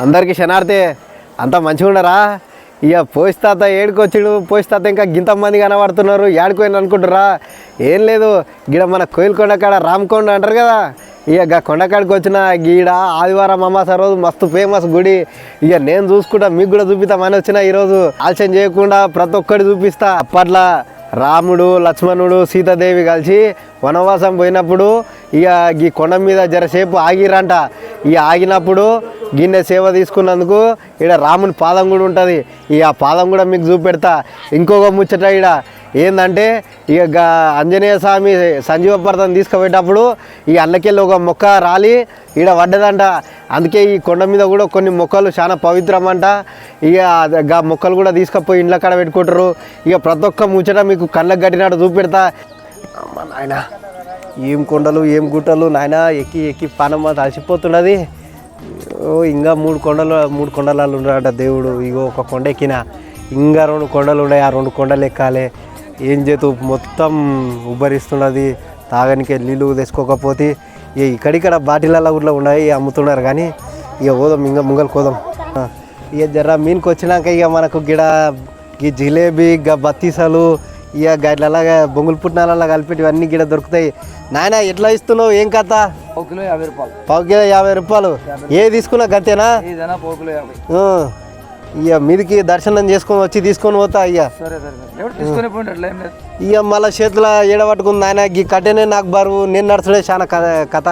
అందరికి శనార్థే అంతా మంచిగా ఉండరా? ఇక పోసి తాత ఏడుకొచ్చుడు పోసి తాత ఇంకా గింతమంది కనబడుతున్నారు ఏడుకోని అనుకుంటురా ఏం లేదు గిడ మన కోయిలకొండ కాడ రామకొండ అంటారు కదా? ఇక గా కొండకాడికి వచ్చిన గీడ ఆదివారం అమాస రోజు మస్తు ఫేమస్ గుడి. ఇక నేను చూసుకుంటా మీకు కూడా చూపిస్తామని వచ్చిన ఈరోజు. ఆలస్యం చేయకుండా ప్రతి ఒక్కటి చూపిస్తా. అప్పట్లో రాముడు లక్ష్మణుడు సీతాదేవి కలిసి వనవాసం పోయినప్పుడు ఇక ఈ కొండ మీద జరసేపు ఆగిరంట ఇక ఆగినప్పుడు గిన్నె సేవ తీసుకున్నందుకు ఇక్కడ రాముని పాదం కూడా ఉంటుంది. ఇక ఆ పాదం కూడా మీకు చూపెడతా. ఇంకొక ముచ్చట ఇక్కడ ఏంటంటే ఇక ఆంజనేయ స్వామి సంజీవపర్తం తీసుకుపోయేటప్పుడు ఈ అన్నకెళ్ళి ఒక మొక్క రాలి ఈడ పడ్డదంట. అందుకే ఈ కొండ మీద కూడా కొన్ని మొక్కలు చాలా పవిత్రం అంట ఇక మొక్కలు కూడా తీసుకుపోయి ఇండ్ల కాడ పెట్టుకుంటారు. ఇక ప్రతి ఒక్క ముచ్చట మీకు కళ్ళకు కట్టినట్టు చూపెడతా. అమ్మ నాయన ఏం కొండలు ఏం గుట్టలు నాయన ఎక్కి ఎక్కి పానమ్మ తడిసిపోతున్నది ఇంకా మూడు కొండలు మూడు కొండలలో ఉన్నాడట దేవుడు. ఇగో ఒక కొండ ఎక్కిన. ఇంకా రెండు కొండలు ఉన్నాయి. ఆ రెండు కొండలు ఎక్కాలి. ఏం చేతు? మొత్తం ఉబ్బరిస్తున్నది. తాగనికి నీళ్ళు తెచ్చుకోకపోతే ఇక ఇక్కడిక్కడ బాటిలలో కూడా ఉన్నాయి అమ్ముతున్నారు కానీ ఇక పోదాం ఇంకా ముంగలు కోదాం. ఇక జర్రా మీన్కి వచ్చినాక ఇక మనకు గిడ ఈ జిలేబీ ఇక బత్తీసలు ఇక గట్లలాగా బొంగులు పుట్నాలలో కలిపి ఇవన్నీ గిడ దొరుకుతాయి. నాయన ఎట్లా ఇస్తున్నావు? ఏం కథ? పావు కిలో యాభై రూపాయలు. పావు కిలో యాభై రూపాయలు. ఏ తీసుకున్నా గంతేనా? ఏదైనా పావు కిలో యాభై. ఆ, ఇక మీదికి దర్శనం చేసుకొని వచ్చి తీసుకొని పోతా అయ్యా ఇక మళ్ళీ చేతిలో ఏడబట్టుకుంది ఆయన ఈ కట్టెనే నాకు బరువు నేను నడుచుడే చాలా కథ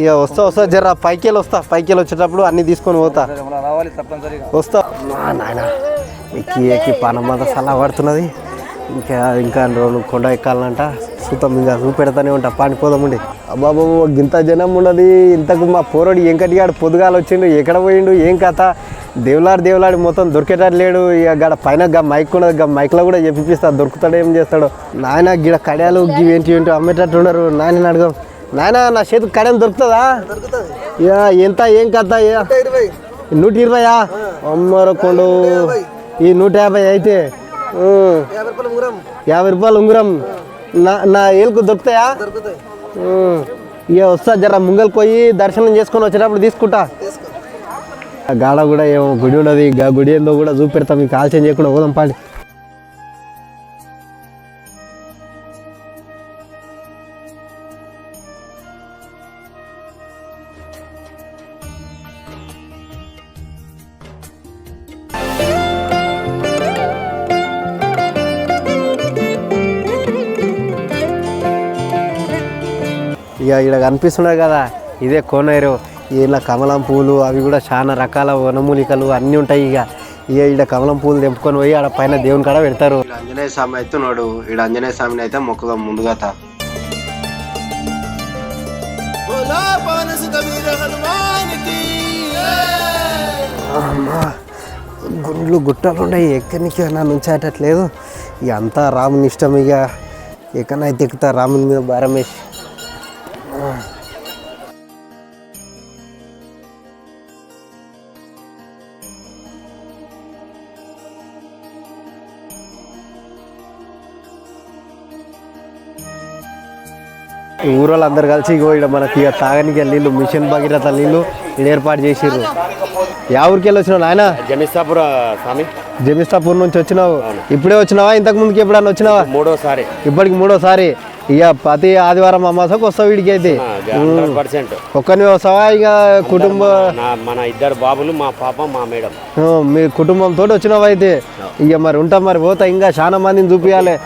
ఇక వస్తా వస్తా జర పైకి వస్తా పైకి వచ్చేటప్పుడు అన్ని తీసుకొని పోతా. వస్తా. నాయన ఎక్కి ఎక్కి సలా పడుతున్నది. ఇంకా ఇంకా రెండు కొండ ఎక్కాలంట. చూద్దాం ఇంకా చూపెడతానే ఉంటా పానిపోదామండి అబ్బాబు గింత జనం ఉన్నది. ఇంతకు మా పోరడు ఎంకటిగాడు పొద్దుగాలు వచ్చిండు ఎక్కడ పోయిండు ఏం కథ? దేవులాడి దేవులాడి మొత్తం దొరికేటట్టు లేడు. ఇక గడ పైన గా మైక్ ఉన్నది గా మైక్లో కూడా చెప్పిస్తా దొరుకుతాడు ఏం చేస్తాడు. నాయన గిడ కడియాలు గివి ఏంటి ఏంటో అమ్మేటట్టు ఉన్నారు. నాయన అడగం. నాయన నా చేతికి కడియం దొరుకుతుందా? ఇక ఎంత ఏం కథ? నూట ఇరవయా? అమ్మరకొండు ఈ నూట యాభై అయితే. యాభై రూపాయలు ఉంగరం. నా నా ఏలుకు దొరుకుతాయా. ఇక వస్తా జర ముంగల్ పోయి దర్శనం చేసుకొని వచ్చేటప్పుడు తీసుకుంటా. గాడ కూడా ఏమో గుడి ఉన్నది. గా గుడి ఏందో కూడా చూపెడతాం. మీకు ఆలస్యం చేయకుండా పోదాం పాడి. ఇక ఇక్కడ కనిపిస్తున్నాయి కదా. ఇదే కోనేరు. ఇలా కమలం పూలు అవి కూడా చాలా రకాల వనమూలికలు అన్నీ ఉంటాయి ఇక. ఇక ఇక్కడ కమలం పూలు తెంపుకొని పోయి ఆడ పైన దేవుని కాడ పెడతారు. ఆంజనేయ స్వామి అయితే ఉన్నాడు. ఇక్కడ ఆంజనేయ స్వామిని అయితే మొక్కుదాం ముందుగా గుండ్లు గుట్టలు ఉన్నాయి. ఎక్కడికి నా నుంచేటట్లేదు. ఇక అంతా రాముని ఇష్టం ఇక. ఎక్కడైతే ఎక్కుతా రాముని మీద భారం వేసి. ఈ ఊరోళ్ళు అందరు కలిసి ఇగో ఇక్కడ మనకి ఇక తాగనికి నీళ్ళు మిషన్ భగీరథ నీళ్ళు ఏర్పాటు చేసిర్రు. యా ఊరికి వెళ్ళి వచ్చినావు నాయన? జమిస్తాపుర స్వామి. జమిస్తాపూర్ నుంచి వచ్చినావు. ఇప్పుడే వచ్చినావా? ఇంతకు ముందుకి ఎప్పుడన్నా వచ్చినావా? మూడోసారి. ఇప్పటికి మూడోసారి. ఇక ప్రతి ఆదివారం అమాసకు వస్తావు వీడికి అయితే. ఒక్కరిని వస్తావా? ఇక కుటుంబ మన ఇద్దరు బాబులు మా పాప మా మేడం. మీ కుటుంబంతో వచ్చినావు అయితే? ఇక మరి ఉంటాం మరి పోతా. ఇంకా చాలా మందిని చూపించాలి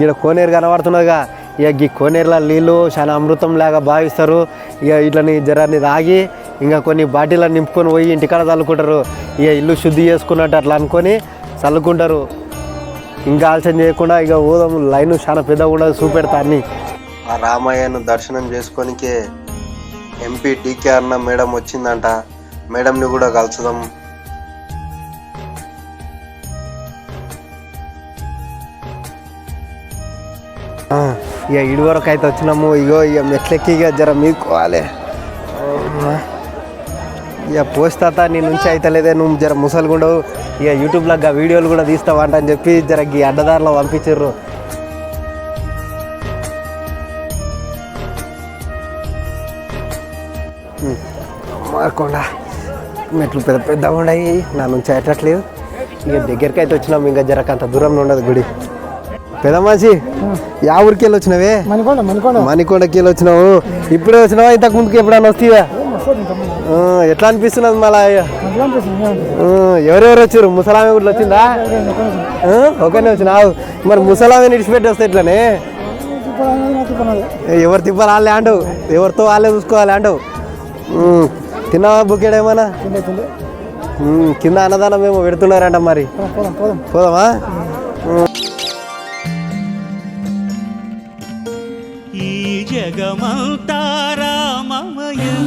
ఇక్కడ కోనేరు కనబడుతున్నదిగా. ఇక గీ కోనేరులో నీళ్ళు చాలా అమృతం లాగా భావిస్తారు. ఇక ఇట్లని జరాన్ని తాగి ఇంకా కొన్ని బాటిల్ నింపుకొని పోయి ఇంటికాడ చల్లుకుంటారు. ఇక ఇల్లు శుద్ధి చేసుకున్నట్టు అట్లా అనుకొని చల్లుకుంటారు. ఇంకా ఆలస్యం చేయకుండా ఇక ఊదం లైన్ చాలా పెద్దగా ఉండదు చూపెడతా అన్ని. ఆ రామయ్యను దర్శనం చేసుకోనికే ఎంపీ టీకే అన్న మేడం వచ్చిందంట. మేడంని కూడా కలుసుదాం. ఇక ఇడి వరకు అయితే వచ్చినాము. ఇగో ఇక మెట్లెక్కి ఇక జర మీకోవాలి ఇక పోస్తాత నీ నుంచి అయితే లేదే నువ్వు జర ముసలుగుండవు. ఇక యూట్యూబ్లో ఆ వీడియోలు కూడా తీస్తావు అంట అని చెప్పి జర ఈ అడ్డదారిలో పంపించారు మారకుండా. మెట్లు పెద్ద పెద్దగా ఉన్నాయి నా నుంచి అయ్యేటట్లేదు ఇక దగ్గరికి అయితే వచ్చినాము ఇంకా జరకంత దూరంలో ఉండదు గుడి. పెద్ద మనిషి. యా ఊరికి వెళ్ళి వచ్చినావే? మణికొండ మణికొండ. మణికొండకి వెళ్ళి వచ్చినావు. ఇప్పుడే వచ్చినావా? ఇంతకు ముందుకు ఎప్పుడైనా వస్తావా? ఎట్లా అనిపిస్తున్నది మళ్ళా ఎవరెవరు వచ్చారు? ముసలామె కూడా వచ్చిందా? ఒకనే వచ్చినావు మరి ముసలామె నిడిచిపెట్టి వస్తే ఎట్లనే ఎవరు తిప్పాలి? వాళ్ళే అంటావు. ఎవరితో వాళ్ళే చూసుకోవాలి ఉమ్, తిన్నావా బుక్కెడ్ ఏమన్నా? కింద అన్నదానం ఏమో పెడుతున్నారంట మరి. పోదాం పోదాం. పోదామా? ఈ జగమంతా రామమయం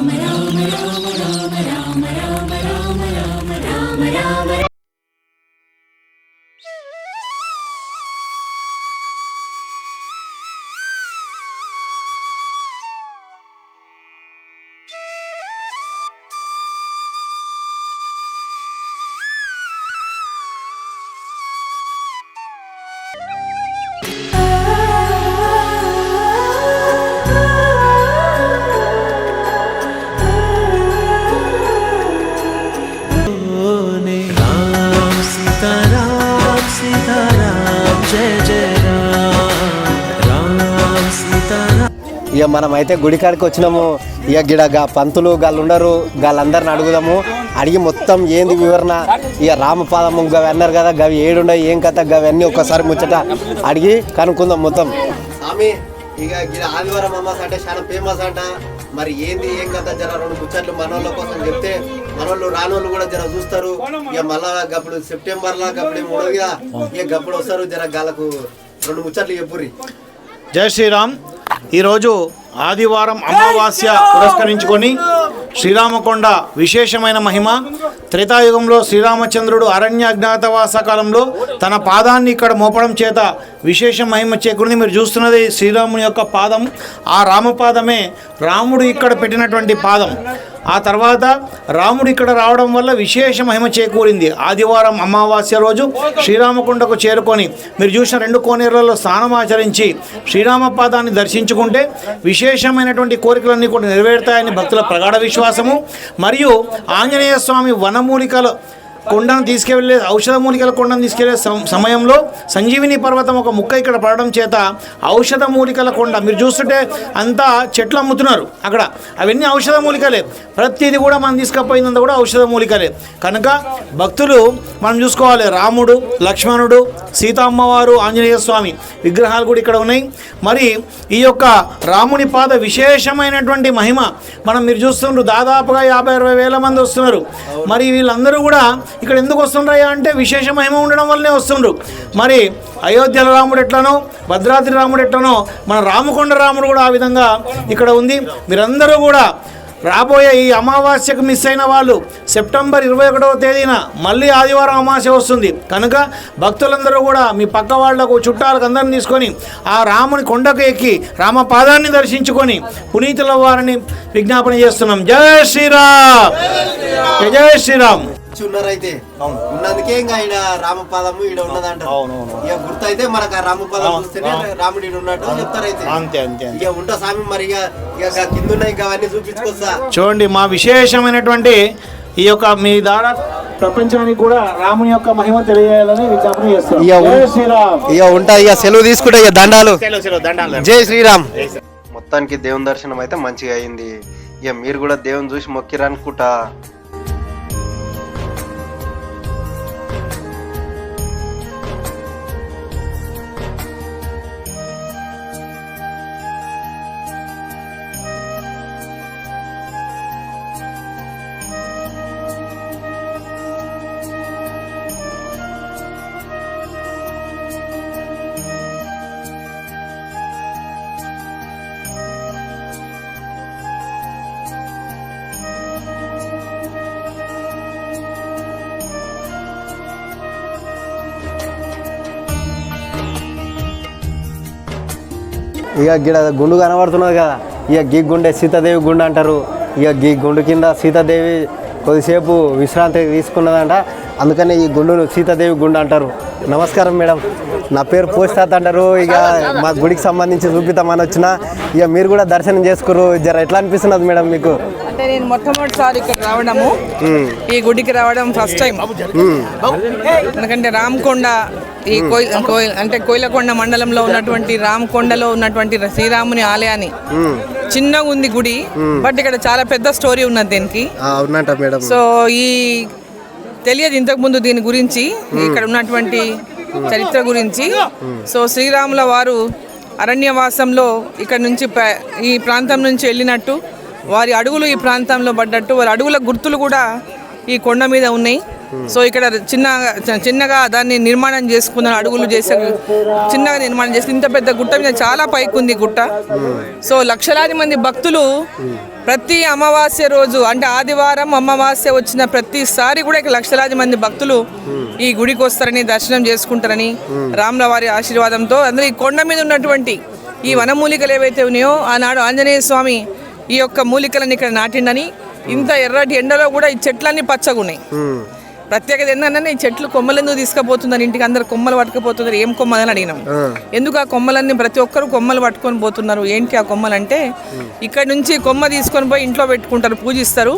ఇక మనం అయితే గుడి కాడికి వచ్చినాము. ఇక గిడ గా పంతులు గాళ్ళు ఉండరు. గాళ్ళందరిని అడుగుదాము. అడిగి మొత్తం ఏంది వివరణ? ఇక రామపాదము గవి అన్నారు కదా గవి ఏడుండవు ఏం కథ? గవి అన్నీ ఒక్కసారి ముచ్చట అడిగి కనుక్కుందాం మొత్తం. స్వామి ఇక గిడ ఆదివారం అమ్మాస్ అంటే చాలా ఫేమస్ అంట. మరి ఏంది ఏం కథ? జర రెండు ముచ్చట్లు మనోళ్ళ కోసం చెప్తే మనోళ్ళు రానోళ్ళు కూడా జర చూస్తారు. ఇక మళ్ళా గప్పుడు సెప్టెంబర్ లా గప్పుడు కదా. ఇక గప్పుడు వస్తారు జర గాలకు రెండు ముచ్చట్లు చెప్పుర్రి. జై శ్రీరామ్. ఈరోజు ఆదివారం అమావాస్య పురస్కరించుకొని శ్రీరామకొండ విశేషమైన మహిమ త్రేతాయుగంలో శ్రీరామచంద్రుడు అరణ్య అజ్ఞాతవాస కాలంలో తన పాదాన్ని ఇక్కడ మోపడం చేత విశేష మహిమ చేకూరింది. మీరు చూస్తున్నది శ్రీరాముని యొక్క పాదం. ఆ రామపాదమే రాముడు ఇక్కడ పెట్టినటువంటి పాదం. ఆ తర్వాత రాముడు ఇక్కడ రావడం వల్ల విశేష మహిమ చేకూరింది. ఆదివారం అమావాస్య రోజు శ్రీరామకొండకు చేరుకొని మీరు చూసిన రెండు కోనేరులలో స్నానం ఆచరించి శ్రీరామ పాదాన్ని దర్శించుకుంటే విశేషమైనటువంటి కోరికలన్నీ కూడా నెరవేరుతాయని భక్తుల ప్రగాఢ విశ్వాసము. మరియు ఆంజనేయ స్వామి వనమూలికలు కొండను తీసుకెళ్ళే ఔషధ మూలికల కొండను తీసుకెళ్ళే సం- సమయంలో సంజీవిని పర్వతం ఒక ముక్క ఇక్కడ పడడం చేత ఔషధ మూలికల కొండ మీరు చూస్తుంటే అంతా చెట్లు అమ్ముతున్నారు అక్కడ. అవన్నీ ఔషధ మూలికలే ప్రతిదీ కూడా మనం తీసుకపోయిందంతా కూడా ఔషధ మూలికలే కనుక భక్తులు మనం చూసుకోవాలి. రాముడు లక్ష్మణుడు సీతమ్మవారు ఆంజనేయ స్వామి విగ్రహాలు కూడా ఇక్కడ ఉన్నాయి. మరి ఈ యొక్క రాముని పాద విశేషమైనటువంటి మహిమ మనం మీరు చూస్తున్నారు దాదాపుగా యాభై అరవై వేల మంది వస్తున్నారు. మరి వీళ్ళందరూ కూడా ఇక్కడ ఎందుకు వస్తుండ్రయ్యా అంటే విశేష మహిమ ఉండడం వల్లనే వస్తుండ్రు. మరి అయోధ్యల రాముడు ఎట్లనో భద్రాద్రి రాముడు ఎట్లనో మన రామకొండ రాముడు కూడా ఆ విధంగా ఇక్కడ ఉంది. మీరందరూ కూడా రాబోయే ఈ అమావాస్యకు మిస్ అయిన వాళ్ళు సెప్టెంబర్ ఇరవై ఒకటవ తేదీన మళ్ళీ ఆదివారం అమావాస్య వస్తుంది. కనుక భక్తులందరూ కూడా మీ పక్క వాళ్ళకు చుట్టాలకు అందరిని తీసుకొని ఆ రాముని కొండకు ఎక్కి రామ పాదాన్ని దర్శించుకొని పునీతుల వారిని విజ్ఞాపన చేస్తున్నాం. జయ శ్రీరామ్! జయ శ్రీరామ్! ఉన్నారైతే ఉన్నందుకే ఇంకా ఈడ రామపాదము ఈడ ఉన్నదంట ఇక గుర్తు అయితే మనకు ఆ రామపాదం చూస్తేనే రాముడు ఈడ ఉన్నట్టు చెప్తారైతే. అంతే అంతే అంతే. ఇక ఉంటా స్వామి మరి ఇక ఇక కింద ఉన్నాయి ఇంకా అవన్నీ చూపించుకొస్తా. చూడండి మా విశేషమైనటువంటి ఈ యొక్క మీ ద్వారా ప్రపంచానికి కూడా రాముని యొక్క మహిమ తెలియాలని విజ్ఞాపన ఇక జై ఉం- శ్రీరామ్. ఇక ఉంటా ఇక సెలవు తీసుకుంటా ఇక దండాలు. జై శ్రీరామ్. మొత్తానికి దేవుని దర్శనం అయితే మంచిగా అయింది. ఇక మీరు కూడా దేవుని చూసి మొక్కిరనుకుంటా. ఇక గిడ గుండు కనబడుతున్నది కదా. ఇక గీ గుండె సీతాదేవి గుండె అంటారు. ఇక గీ గుండు కింద సీతాదేవి కొద్దిసేపు విశ్రాంతి తీసుకున్నదంట. అందుకని ఈ గుండును సీతాదేవి గుండు అంటారు. నమస్కారం మేడం. నా పేరు పోస్తాత అంటారు. ఇక మా గుడికి సంబంధించి చూపిద్దామని వచ్చిన. ఇక మీరు కూడా దర్శనం చేసుకురు జర ఎట్లా అనిపిస్తున్నది మేడం మీకు? అంటే నేను మొట్టమొదటిసారి ఇక్కడ రావడము. ఈ గుడికి రావడం ఫస్ట్ టైం ఎందుకంటే రామకొండ ఈ కోయి కోయి- అంటే కోయిలకొండ మండలంలో ఉన్నటువంటి రామకొండలో ఉన్నటువంటి శ్రీరాముని ఆలయాన్ని చిన్నగా ఉంది గుడి బట్ ఇక్కడ చాలా పెద్ద స్టోరీ ఉన్నది దీనికి. సో ఈ తెలియదు ఇంతకు ముందు దీని గురించి ఇక్కడ ఉన్నటువంటి చరిత్ర గురించి. సో శ్రీరాముల వారు అరణ్యవాసంలో ఇక్కడ నుంచి ఈ ప్రాంతం నుంచి వెళ్ళినట్టు వారి అడుగులు ఈ ప్రాంతంలో పడ్డట్టు వారి అడుగుల గుర్తులు కూడా ఈ కొండ మీద ఉన్నాయి. సో ఇక్కడ చిన్నగా చిన్నగా దాన్ని నిర్మాణం చేసుకున్నారు అడుగులు చేసే చిన్నగా నిర్మాణం చేసి ఇంత పెద్ద గుట్ట మీద చాలా పైకి ఉంది గుట్ట. సో లక్షలాది మంది భక్తులు ప్రతి అమావాస్య రోజు అంటే ఆదివారం అమావాస్య వచ్చిన ప్రతిసారి కూడా ఇక్కడ లక్షలాది మంది భక్తులు ఈ గుడికి వస్తారని దర్శనం చేసుకుంటారని రాముల వారి ఆశీర్వాదంతో అందరూ ఈ కొండ మీద ఉన్నటువంటి ఈ వనమూలికలు ఏవైతే ఉన్నాయో ఆనాడు ఆంజనేయ స్వామి ఈ యొక్క మూలికలను ఇక్కడ నాటిండని ఇంత ఎర్రటి ఎండలో కూడా ఈ చెట్లన్నీ పచ్చగున్నాయి. ప్రత్యేకత ఏంటంటే ఈ చెట్లు కొమ్మలు ఎందుకు తీసుకుపోతున్నారు? ఇంటికి అందరు కొమ్మలు పట్టుకుపోతున్నారు. ఏం కొమ్మలని అడిగినాం. ఎందుకు ఆ కొమ్మలన్నీ ప్రతి ఒక్కరు కొమ్మలు పట్టుకొని పోతున్నారు? ఏంటి ఆ కొమ్మలు అంటే ఇక్కడ నుంచి కొమ్మ తీసుకొని పోయి ఇంట్లో పెట్టుకుంటారు పూజిస్తారు.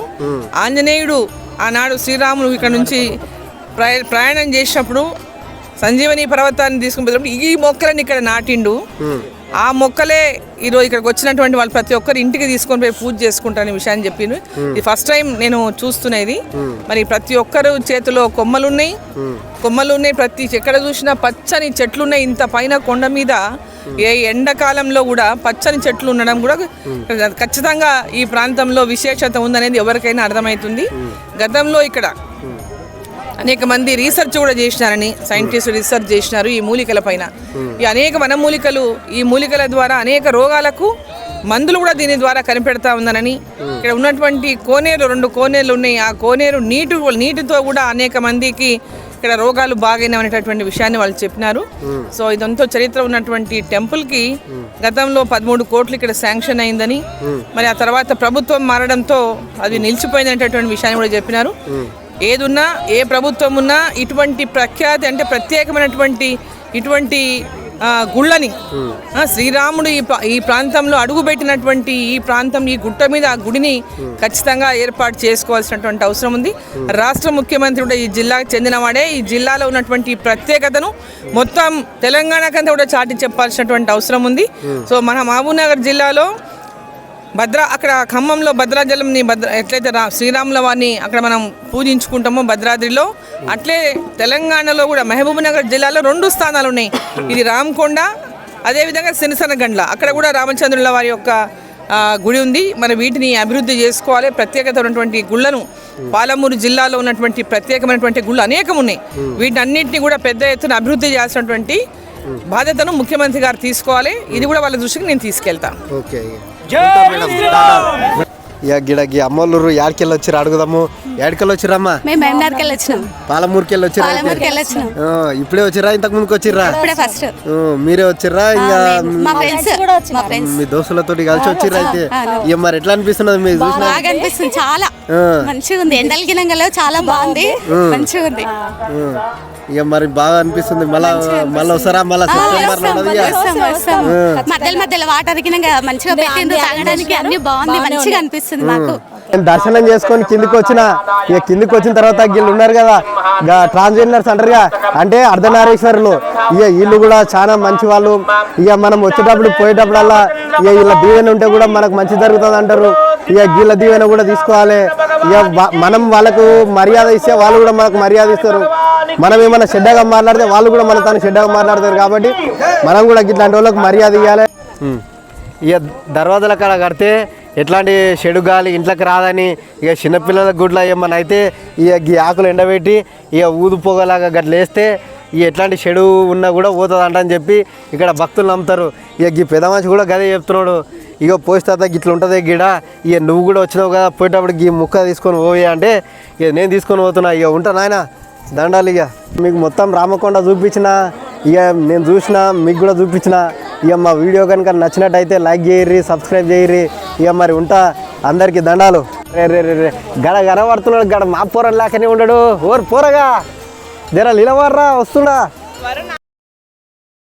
ఆంజనేయుడు ఆనాడు శ్రీరాముడు ఇక్కడ నుంచి ప్రయ ప్రయాణం చేసినప్పుడు సంజీవని పర్వతాన్ని తీసుకుని పోయినప్పుడు ఈ మొక్కలని ఇక్కడ నాటిండు. ఆ మొక్కలే ఈరోజు ఇక్కడికి వచ్చినటువంటి వాళ్ళు ప్రతి ఒక్కరు ఇంటికి తీసుకొని పోయి పూజ చేసుకుంటారనే విషయాన్ని చెప్పిండు ఇది ఫస్ట్ టైం నేను చూస్తున్నది. మరి ప్రతి ఒక్కరు చేతిలో కొమ్మలు ఉన్నాయి కొమ్మలు ఉన్నాయి ప్రతి ఎక్కడ చూసినా పచ్చని చెట్లు ఉన్నాయి ఇంత పైన కొండ మీద ఏ ఎండాకాలంలో కూడా పచ్చని చెట్లు ఉండడం కూడా ఖచ్చితంగా ఈ ప్రాంతంలో విశేషత ఉందనేది ఎవరికైనా అర్థమవుతుంది. గతంలో ఇక్కడ అనేక మంది రీసెర్చ్ కూడా చేసినారని సైంటిస్టులు రీసెర్చ్ చేసినారు ఈ మూలికల పైన. ఈ అనేక వనమూలికలు ఈ మూలికల ద్వారా అనేక రోగాలకు మందులు కూడా దీని ద్వారా కనిపెడతా ఉందనని ఇక్కడ ఉన్నటువంటి కోనేరు రెండు కోనేరులు ఉన్నాయి. ఆ కోనేరు నీటి నీటితో కూడా అనేక మందికి ఇక్కడ రోగాలు బాగైనటువంటి విషయాన్ని వాళ్ళు చెప్పినారు. సో ఇదంతా చరిత్ర ఉన్నటువంటి టెంపుల్కి గతంలో పదమూడు కోట్లు ఇక్కడ శాంక్షన్ అయిందని. మరి ఆ తర్వాత ప్రభుత్వం మారడంతో అది నిలిచిపోయినటువంటి విషయాన్ని కూడా చెప్పినారు. ఏదున్నా ఏ ప్రభుత్వం ఉన్నా ఇటువంటి ప్రఖ్యాతి అంటే ప్రత్యేకమైనటువంటి ఇటువంటి గుళ్ళని ఆ, శ్రీరాముడు ఈ ఈ ప్రాంతంలో అడుగుపెట్టినటువంటి ఈ ప్రాంతం ఈ గుట్ట మీద ఆ గుడిని ఖచ్చితంగా ఏర్పాటు చేసుకోవాల్సినటువంటి అవసరం ఉంది. రాష్ట్ర ముఖ్యమంత్రి కూడా ఈ జిల్లాకు చెందినవాడే. ఈ జిల్లాలో ఉన్నటువంటి ప్రత్యేకతను మొత్తం తెలంగాణకంతా కూడా చాటి చెప్పాల్సినటువంటి అవసరం ఉంది. సో మన మహబూబ్నగర్ జిల్లాలో భద్ర అక్కడ ఖమ్మంలో భద్రాజలంని భద్ర ఎట్లయితే రా శ్రీరాముల వారిని అక్కడ మనం పూజించుకుంటామో భద్రాద్రిలో అట్లే తెలంగాణలో కూడా మహబూబ్నగర్ జిల్లాలో రెండు స్థానాలు ఉన్నాయి. ఇది రామకొండ అదేవిధంగా సినసనగండ్ల. అక్కడ కూడా రామచంద్రుల వారి యొక్క గుడి ఉంది. మరి వీటిని అభివృద్ధి చేసుకోవాలి. ప్రత్యేకత ఉన్నటువంటి గుళ్ళను పాలమూరు జిల్లాలో ఉన్నటువంటి ప్రత్యేకమైనటువంటి గుళ్ళు అనేకం ఉన్నాయి. వీటిని అన్నింటినీ కూడా పెద్ద ఎత్తున అభివృద్ధి చేసినటువంటి బాధ్యతను ముఖ్యమంత్రి గారు తీసుకోవాలి. ఇది కూడా వాళ్ళ దృష్టికి నేను తీసుకెళ్తాను ఓకే ¡Yo! ఇక గిడకి అమ్మోళ్ళు యాడికెళ్ళి వచ్చిర్రు అడుగుదాము. యాడికెళ్ళి వచ్చిర్రమ్మా? మేము వచ్చినాం. పాలమూరుకి వెళ్ళి ఆ, ఇప్పుడే వచ్చిర్రా? ఇంతకు ముందుకు వచ్చిర్రా? ఇప్పుడే ఫస్ట్. ఆ, మీరే వచ్చిర్రా? ఇంకా మా ఫ్రెండ్స్ మా ఫ్రెండ్స్ మీ దోస్తులతోటి కలిసి వచ్చిర్రా అయితే? ఇక మరి ఎట్లా అనిపిస్తున్నది మీరు చూసిన? బాగా అనిపిస్తుంది చాలా. మంచిగా ఉంది. ఎండల గినంగలో చాలా బాగుంది. మంచిగా ఉంది. ఇక మరి బాగా అనిపిస్తుంది. మళ్ళా మళ్ళీ వస్తారా? మళ్ళా సెప్టెంబర్లో. మధ్యలో మధ్యలో వాటర్ మంచిగా తాగడానికి అన్ని బాగుంది మంచిగా అనిపిస్తుంది. మాకు నేను దర్శనం చేసుకొని కిందికి వచ్చిన ఇక కిందికి వచ్చిన తర్వాత వీళ్ళు ఉన్నారు కదా ఇక ట్రాన్స్జెండర్స్ అంటారుగా అంటే అర్ధనారీశ్వరులు. ఇక వీళ్ళు కూడా చాలా మంచి వాళ్ళు. ఇక మనం వచ్చేటప్పుడు పోయేటప్పుడల్లా ఇక వీళ్ళ దీవెన ఉంటే కూడా మనకు మంచి జరుగుతుంది అంటారు. ఇక వీళ్ళ దీవెన కూడా తీసుకోవాలి. ఇక మనం వాళ్ళకు మర్యాద ఇస్తే వాళ్ళు కూడా మనకు మర్యాద ఇస్తారు. మనం ఏమైనా చెడ్డగా మాట్లాడితే వాళ్ళు కూడా మన తను చెడ్డగా మాట్లాడతారు కాబట్టి మనం కూడా ఇట్లాంటి వాళ్ళకి మర్యాద ఇవ్వాలి ఇక దర్వాజల కాడ కడితే ఎట్లాంటి చెడు గాలి ఇంట్లోకి రాదని ఇక చిన్నపిల్లల గుడ్ల ఏమన్నా అయితే ఇక ఈ ఆకులు ఎండబెట్టి ఇక ఊదిపోగలాగా గట్ల వేస్తే ఇక ఎట్లాంటి చెడు ఉన్నా కూడా పోతుంది అని చెప్పి ఇక్కడ భక్తులు నమ్ముతారు. ఇక ఈ పెద్ద మనిషి కూడా గదే చెప్తున్నాడు. ఇక పోయిస్తాత ఇట్లా ఉంటుంది గిడ ఇక నువ్వు కూడా వచ్చినావు కదా పోయేటప్పుడు ఈ ముక్క తీసుకొని పోయి అంటే ఇక నేను తీసుకొని పోతున్నా. ఇక ఉంటా నాయన దండాలి ఇక. మీకు మొత్తం రామకొండ చూపించిన ఇక నేను చూసిన మీకు కూడా చూపించిన ఇక మా వీడియో కనుక నచ్చినట్టయితే లైక్ చేయర్రి సబ్స్క్రైబ్ చేయర్రి. ఇక మరి ఉంటా. అందరికీ దండాలు. రే రే రే రే. గడ గడబడుతున్నాడు గడ మా పోర లేకనే ఉండడు. ఓరు పోరగా. జర నిలవర్రా వస్తున్నా.